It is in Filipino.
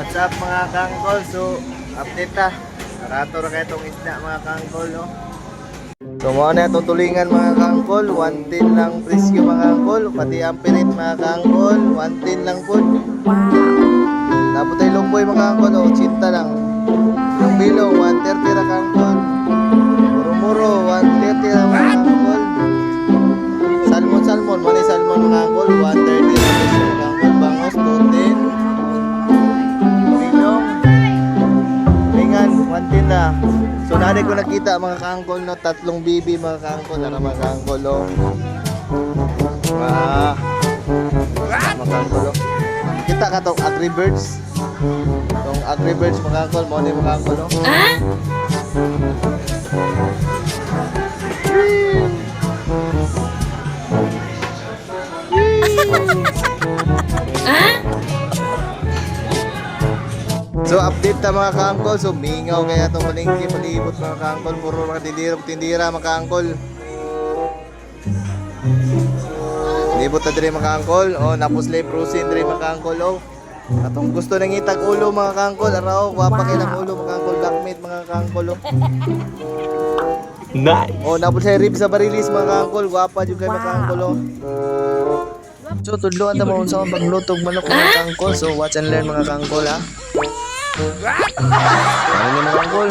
What's up mga kangkol? So, update ta. Karato ra kayo itong isda mga kangkol, no? So, mga na itong tulingan mga kangkol. 110 lang presyo mga kangkol. Pati ang pirit mga kangkol. 110 lang po. Tapos tayo lumboy mga kangkol. O, 80 lang. Yung bilong, 130 ra kangkol. Lingan, 110 na. So nari ko nakita mga kangkol no, tatlong bibi mga kangkol, na mga kangkol oh. Ah. Mga kangkol oh. Kita ka tong Agri Birds. Tong Agri Birds mga kangkol, mo ni mga kangkol oh. So update ta mga kaangkol, so mingaw kaya itong malingki palibot mga kaangkol, puro mga tindira, tindira mga kaangkol. Libot na diri mga kaangkol, o napusle prusin diri mga kaangkol, o. Atong gusto nang itag ulo mga kaangkol, araw, wapa kay ng ulo mga kaangkol, blackmate mga kaangkol, o. Nice. O napos sa rib sa barilis mga kaangkol, gwapa jud kay mga kaangkol, o. So tudloan ta mo sa paglutog manok mga kaangkol, so watch and learn mga kaangkol ha. Ano mga kaangkol?